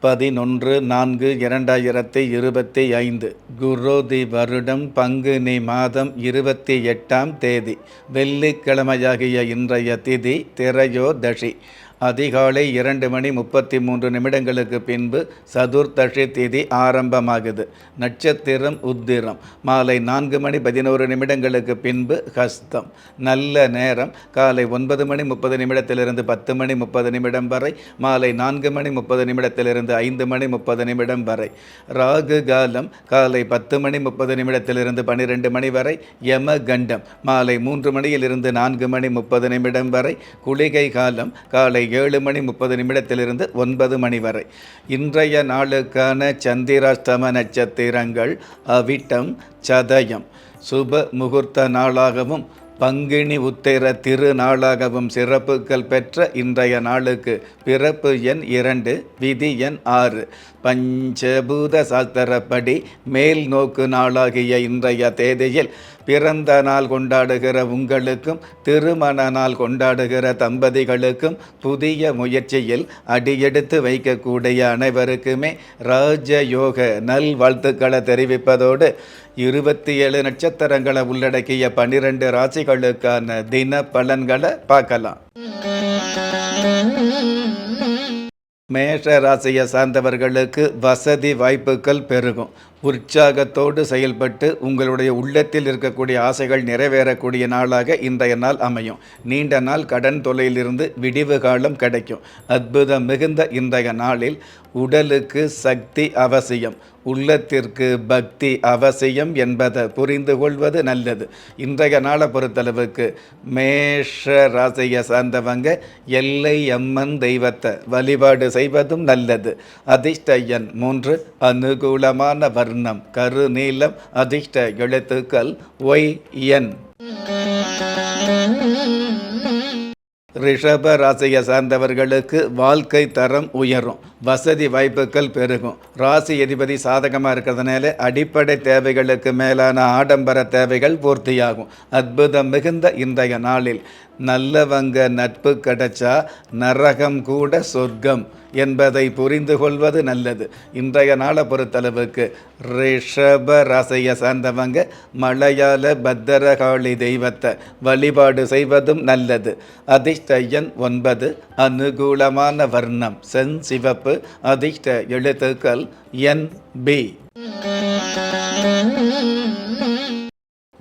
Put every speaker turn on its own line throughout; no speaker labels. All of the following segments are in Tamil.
பதினொன்று நான்கு இரண்டாயிரத்தி இருபத்தி ஐந்து. குரோதி வருடம் பங்குனி மாதம் இருபத்தி எட்டாம் தேதி. வெள்ளிக்கிழமையாகிய இன்றைய திதி திரையோதஷி அதிகாலை இரண்டு மணி முப்பத்தி மூன்று நிமிடங்களுக்கு பின்பு சதுர்தஷி திதி ஆரம்பமாகுது. நட்சத்திரம் உத்திரம். மாலை நான்கு மணி பதினோரு நிமிடங்களுக்கு பின்பு ஹஸ்தம். நல்ல நேரம். காலை ஒன்பது மணி முப்பது நிமிடத்திலிருந்து பத்து மணி முப்பது நிமிடம் வரை. மாலை நான்கு மணி முப்பது நிமிடத்திலிருந்து ஐந்து மணி முப்பது நிமிடம் வரை. ராகு காலம். காலை பத்து மணி முப்பது நிமிடத்திலிருந்து பனிரெண்டு மணி வரை. யம கண்டம். மாலை மூன்று மணியிலிருந்து நான்கு மணி முப்பது நிமிடம் வரை. குளிகை காலம். காலை ஏழு மணி முப்பது நிமிடத்திலிருந்து ஒன்பது மணி வரை. இன்றைய நாளுக்கான சந்திராஷ்டம நட்சத்திரங்கள் அவிட்டம் சதயம். சுப முகூர்த்த நாளாகவும் பங்கினி உத்திர திருநாளாகவும் சிறப்புகள் பெற்ற இன்றைய நாளுக்கு பிறப்பு எண் இரண்டு விதி எண் ஆறு. பஞ்சபூத சாஸ்திரப்படி மேல் நோக்கு நாளாகிய இன்றைய தேதியில் பிறந்த நாள் கொண்டாடுகிற உங்களுக்கும் திருமண நாள் கொண்டாடுகிற தம்பதிகளுக்கும் புதிய முயற்சியில் அடியெடுத்து வைக்கக்கூடிய அனைவருக்குமே ராஜயோக நல் வாழ்த்துக்களை தெரிவிப்பதோடு இருபத்தி ஏழு நட்சத்திரங்களை உள்ளடக்கிய பன்னிரெண்டு ராசிகளுக்கான தின பலன்களை பார்க்கலாம். மேஷ ராசியை சார்ந்தவர்களுக்கு வசதி வாய்ப்புகள் பெருகும். உற்சாகத்தோடு செயல்பட்டு உங்களுடைய உள்ளத்தில் இருக்கக்கூடிய ஆசைகள் நிறைவேறக்கூடிய நாளாக இன்றைய நாள் அமையும். நீண்ட நாள் கடன் தொலையிலிருந்து விடிவு காலம் கிடைக்கும். அற்புதம் மிகுந்த இன்றைய நாளில் உடலுக்கு சக்தி அவசியம் உள்ளத்திற்கு பக்தி அவசியம் என்பதை புரிந்து கொள்வது நல்லது. இன்றைய நாளை பொறுத்தளவுக்கு மேஷ ராசியை சார்ந்தவங்க எல்லை அம்மன் தெய்வத்தை வழிபாடு செய்வதும் நல்லது. அதிர்ஷ்ட எண் மூன்று அனுகூலமான வர்ணம் கருநீலம் அதிர்ஷ்ட எழுத்துக்கள் ஒய் என். ரிஷப ராசியை சார்ந்தவர்களுக்கு வாழ்க்கை தரம் உயரும் வசதி வாய்ப்புகள் பெருகும். ராசி அதிபதி சாதகமாக இருக்கிறதுனால அடிப்படை தேவைகளுக்கு மேலான ஆடம்பர தேவைகள் பூர்த்தியாகும். அற்புதம் மிகுந்த இன்றைய நாளில் நல்லவங்க நட்பு கிடைச்சா நரகம் கூட சொர்க்கம். என்பதை புரிந்து கொள்வது நல்லது. இன்றைய நாளை பொறுத்தளவுக்கு ரிஷப ராசியை சார்ந்தவங்க மலையாள பத்திரகாளி தெய்வத்தை வழிபாடு செய்வதும் நல்லது. அதிர்ஷ்ட ஒன்பது அனுகூலமான வர்ணம் சென் சிவப்பு அதிர்ஷ்ட எழுத்துக்கள் என் பி.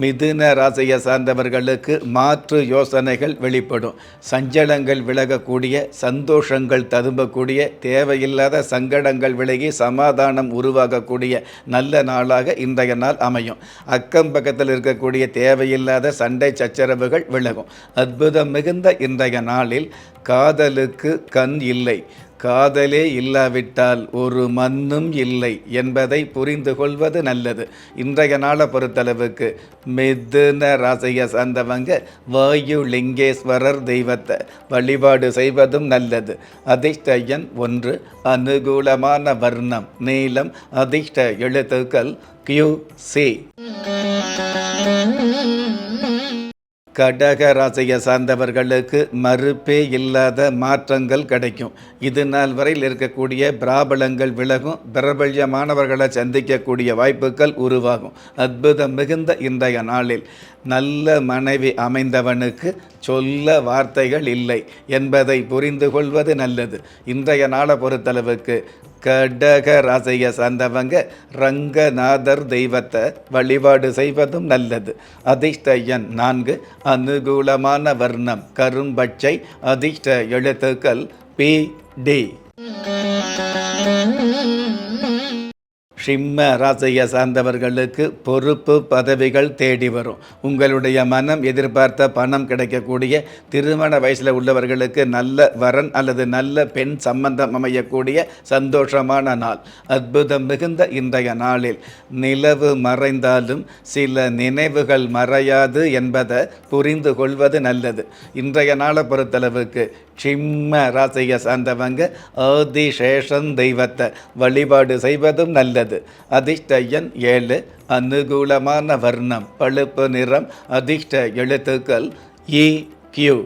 மிதுன ராசியை சார்ந்தவர்களுக்கு மாற்று யோசனைகள் வெளிப்படும். சஞ்சலங்கள் விலகக்கூடிய சந்தோஷங்கள் ததும்பக்கூடிய தேவையில்லாத சங்கடங்கள் விலகி சமாதானம் உருவாகக்கூடிய நல்ல நாளாக இன்றைய நாள் அமையும். அக்கம் பக்கத்தில் இருக்கக்கூடிய தேவையில்லாத சண்டை சச்சரவுகள் விலகும். அற்புதம் மிகுந்த இன்றைய நாளில் காதலுக்கு கண் இல்லை. காதலே இல்லாவிட்டால் ஒரு மண்ணும் இல்லை என்பதை புரிந்து கொள்வது நல்லது. இன்றைய நாளை பொறுத்தளவுக்கு மிதுன ராசியை சார்ந்தவங்க வாயு லிங்கேஸ்வரர் தெய்வத்தை வழிபாடு செய்வதும் நல்லது. அதிர்ஷ்ட எண் ஒன்று. அனுகூலமான வர்ணம். நீளம். அதிர்ஷ்ட எழுத்துக்கள் கியூ சி கடக ராசியை சார்ந்தவர்களுக்கு மறுப்பே இல்லாத மாற்றங்கள் கிடைக்கும். இது நாள் வரையில் இருக்கக்கூடிய பிராபலங்கள் விலகும். பிரபல்யமானவர்களை சந்திக்கக்கூடிய வாய்ப்புகள் உருவாகும். அற்புதம் மிகுந்த இன்றைய நாளில் நல்ல மனைவி அமைந்தவனுக்கு சொல்ல வார்த்தைகள் இல்லை என்பதை புரிந்து கொள்வது நல்லது. இன்றைய நாளை பொறுத்தளவுக்கு கடக ராசியை சார்ந்தவங்க ரங்கநாதர் தெய்வத்தை வழிபாடு செய்வதும் நல்லது. அதிர்ஷ்ட எண் நான்கு அனுகூலமான வர்ணம் கரும்பச்சை அதிர்ஷ்ட எழுத்துக்கள் பி டி. சிம்ம ராசியை சார்ந்தவர்களுக்கு பொறுப்பு பதவிகள் தேடி வரும். உங்களுடைய மனம் எதிர்பார்த்த பணம் கிடைக்கக்கூடிய திருமண வயசில் உள்ளவர்களுக்கு நல்ல வரன் அல்லது நல்ல பெண் சம்பந்தம் அமையக்கூடிய சந்தோஷமான நாள். அற்புதம் மிகுந்த இன்றைய நாளில். நிலவு மறைந்தாலும் சில நினைவுகள் மறையாது என்பதை புரிந்து கொள்வது நல்லது. இன்றைய நாளை பொறுத்தளவுக்கு சிம்ம ராசியை சார்ந்தவங்க ஆதிசேஷன் தெய்வத்தை வழிபாடு செய்வதும் நல்லது. அதிர்ஷ்ட அதிர்ஷ்டயன் ஏழு. அனுகூலமான வர்ணம். பழுப்பு நிறம். அதிர்ஷ்ட எழுத்துக்கள். E Q.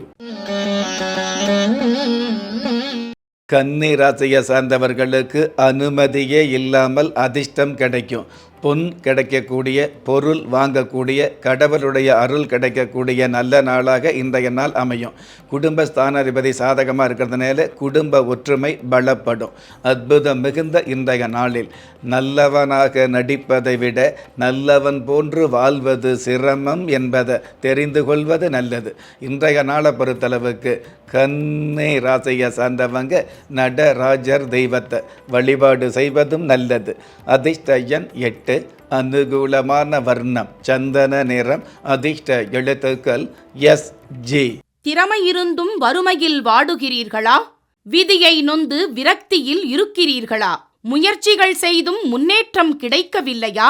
கன்னி ராசியை சார்ந்தவர்களுக்கு அனுமதியே இல்லாமல் அதிர்ஷ்டம் கிடைக்கும். பொன் கிடைக்கக்கூடிய பொருள் வாங்கக்கூடிய கடவுளுடைய அருள் கிடைக்கக்கூடிய நல்ல நாளாக இன்றைய நாள் அமையும். குடும்ப ஸ்தானாதிபதி சாதகமாக இருக்கிறதுனால குடும்ப ஒற்றுமை பலப்படும். அற்புதம் மிகுந்த இன்றைய நாளில். நல்லவனாக நடிப்பதை விட நல்லவன் போன்று வாழ்வது சிரமம் என்பதை தெரிந்து கொள்வது நல்லது. இன்றைய நாளை பொறுத்தளவுக்கு கண்ணே ராசியை சார்ந்தவங்க நடராஜர் தெய்வத்தை வழிபாடு செய்வதும் நல்லது. அதிர்ஷ்டயன் எட்டு அனுகூலமான வர்ணம் சந்தன நிறம் அதிர்ஷ்ட எழுத்துக்கள் எஸ் ஜி.
திறமை இருந்தும் வறுமையில் வாடுகிறீர்களா? விதியை நொந்து விரக்தியில் இருக்கிறீர்களா? முயற்சிகள் செய்தும் முன்னேற்றம் கிடைக்கவில்லையா?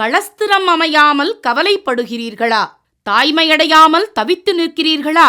களஸ்திரம் அமையாமல் கவலைப்படுகிறீர்களா? தாய்மையடையாமல் தவித்து நிற்கிறீர்களா?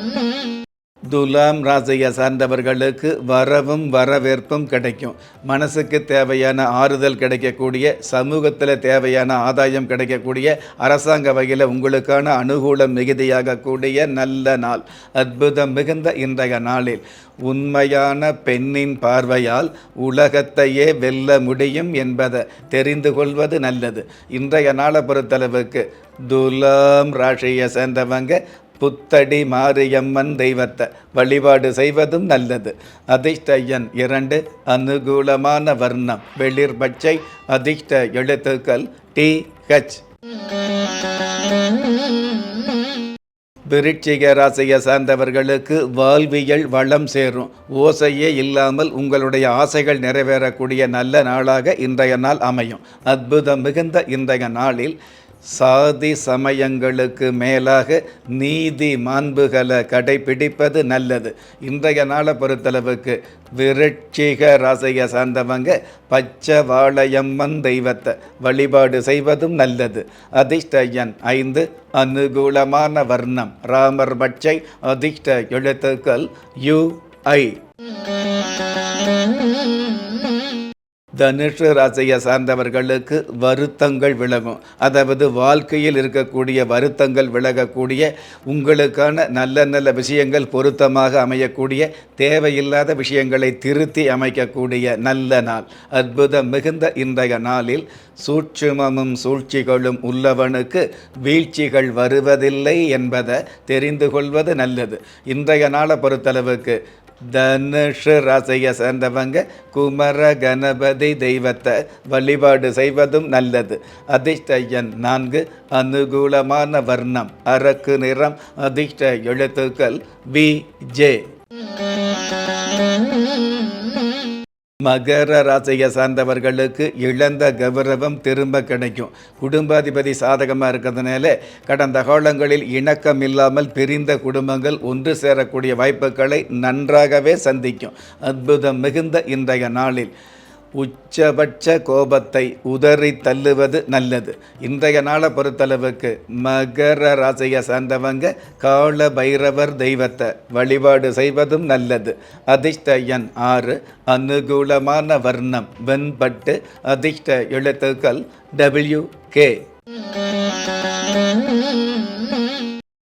துலாம் ராசியை சார்ந்தவர்களுக்கு வரவும் வரவேற்பும் கிடைக்கும். மனசுக்கு தேவையான ஆறுதல் கிடைக்கக்கூடிய சமூகத்தில் தேவையான ஆதாயம் கிடைக்கக்கூடிய அரசாங்க வகையில் உங்களுக்கான அனுகூலம் மிகுதியாகக்கூடிய நல்ல நாள். அற்புதம் மிகுந்த இன்றைய நாளில். உண்மையான பெண்ணின் பார்வையால் உலகத்தையே வெல்ல முடியும் என்பதை தெரிந்து கொள்வது நல்லது. இன்றைய நாளை பொறுத்தளவுக்கு துலாம் ராசியை சேர்ந்தவங்க புத்தடி மாரியம்மன் தெய்வத்தை வழிபாடு செய்வதும் நல்லது. அதிர்ஷ்டயன் இரண்டு அனுகூலமான வர்ணம். வெளிர் பச்சை அதிர்ஷ்ட எழுத்துக்கள் டி ஹச். விருட்சிக ராசியை சார்ந்தவர்களுக்கு வாழ்வியல் வளம் சேரும். ஓசையே இல்லாமல் உங்களுடைய ஆசைகள் நிறைவேறக்கூடிய நல்ல நாளாக இன்றைய நாள் அமையும். அற்புதம் மிகுந்த இன்றைய நாளில் சாதி சமயங்களுக்கு மேலாக நீதி மாண்புகளை கடைபிடிப்பது நல்லது. இன்றைய நாளை பொறுத்தளவுக்கு விருட்சிக ராசியை சார்ந்தவங்க பச்சை வாழையம்மன் தெய்வத்தை வழிபாடு செய்வதும் நல்லது. அதிர்ஷ்ட எண் ஐந்து அனுகூலமான வர்ணம். ராமர் பச்சை அதிர்ஷ்ட எழுத்துக்கள் யு ஐ. தனுஷு ராசியை சார்ந்தவர்களுக்கு வருத்தங்கள் விலகும். அதாவது வாழ்க்கையில் இருக்கக்கூடிய வருத்தங்கள் விலகக்கூடிய உங்களுக்கான நல்ல நல்ல விஷயங்கள் பொருத்தமாக அமையக்கூடிய தேவையில்லாத விஷயங்களை திருத்தி அமைக்கக்கூடிய நல்ல நாள். அற்புதம் மிகுந்த இன்றைய நாளில் சூட்சுமமும் சூழ்ச்சிகளும் உள்ளவனுக்கு வீழ்ச்சிகள் வருவதில்லை என்பதை தெரிந்து கொள்வது நல்லது. இன்றைய நாளை பொறுத்தளவுக்கு தனுஷு ராசியை சேர்ந்தவங்க குமர கணபதி தெய்வத்தை வழிபாடு செய்வதும் நல்லது. அதிர்ஷ்டயன் நான்கு அனுகூலமான வர்ணம் அரக்கு நிறம் அதிர்ஷ்ட எழுத்துக்கள் வி ஜே. மகர ராசியை சார்ந்தவர்களுக்கு இழந்த கௌரவம் திரும்ப கிடைக்கும். குடும்பாதிபதி சாதகமாக இருக்கிறதுனால கடந்த காலங்களில் இணக்கம் இல்லாமல் பிரிந்த குடும்பங்கள் ஒன்று சேரக்கூடிய வாய்ப்புகளை நன்றாகவே சந்திக்கும். அற்புதம் மிகுந்த இன்றைய நாளில். உச்சபட்ச கோபத்தை உதறி தள்ளுவது நல்லது. இன்றைய நாளை பொறுத்தளவுக்கு மகர ராசியை சார்ந்தவங்க கால பைரவர் தெய்வத்தை வழிபாடு செய்வதும் நல்லது. அதிர்ஷ்ட எண் ஆறு அனுகூலமான வர்ணம் வெண்பட்டு அதிர்ஷ்ட எழுத்துக்கள் டபிள்யூ கே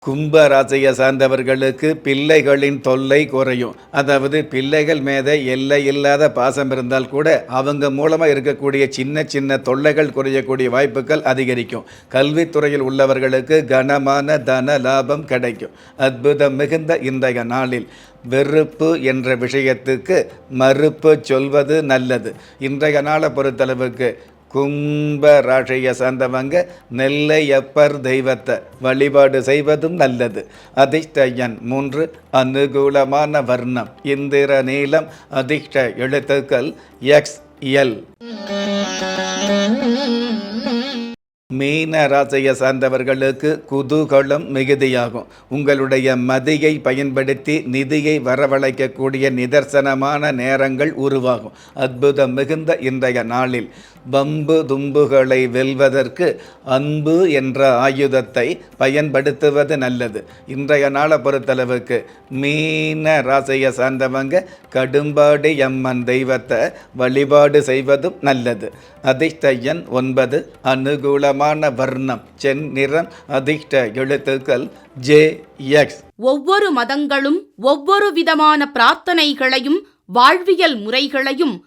கும்ப ராசியை சார்ந்தவர்களுக்கு பிள்ளைகளின் தொல்லை குறையும். அதாவது பிள்ளைகள் மேத எல்லை இல்லாத பாசம் இருந்தால் கூட அவங்க மூலமாக இருக்கக்கூடிய சின்ன சின்ன தொல்லைகள் குறையக்கூடிய வாய்ப்புகள் அதிகரிக்கும். கல்வித்துறையில் உள்ளவர்களுக்கு கனமான தன லாபம் கிடைக்கும். அற்புதம் மிகுந்த இன்றைய நாளில் வெறுப்பு என்ற விஷயத்துக்கு மறுப்பு சொல்வது நல்லது. இன்றைய நாளை பொறுத்தளவுக்கு கும்ப ராசியை சார்ந்தவங்க நெல்லையப்பர் தெய்வத்தை வழிபாடு செய்வதும் நல்லது. அதிர்ஷ்டயன் மூன்று அனுகூலமான வர்ணம். இந்திர நீளம் அதிர்ஷ்ட எழுத்துக்கள் எக்ஸ் எல். மீன ராசியை சார்ந்தவர்களுக்கு குதூகலம் மிகுதியாகும். உங்களுடைய மதியை பயன்படுத்தி நிதியை வரவழைக்கக்கூடிய நிதர்சனமான நேரங்கள் உருவாகும். அற்புதம் மிகுந்த இன்றைய நாளில். பம்பு தும்புகளை வெல்வதற்கு அன்பு என்ற ஆயுதத்தை பயன்படுத்துவது நல்லது. இன்றைய நாளை பொறுத்தளவுக்கு மீன ராசியை சார்ந்தவங்க கடும்பாடி அம்மன் தெய்வத்தை வழிபாடு செய்வதும் நல்லது. அதிர்ஷ்ட ஒன்பது அனுகூலமான வர்ணம் செந்நிறம் அதிர்ஷ்ட எழுத்துக்கள் ஜே எக்ஸ்.
ஒவ்வொரு மதங்களும் ஒவ்வொரு விதமான பிரார்த்தனைகளையும் வாழ்வியல் முறைகளையும்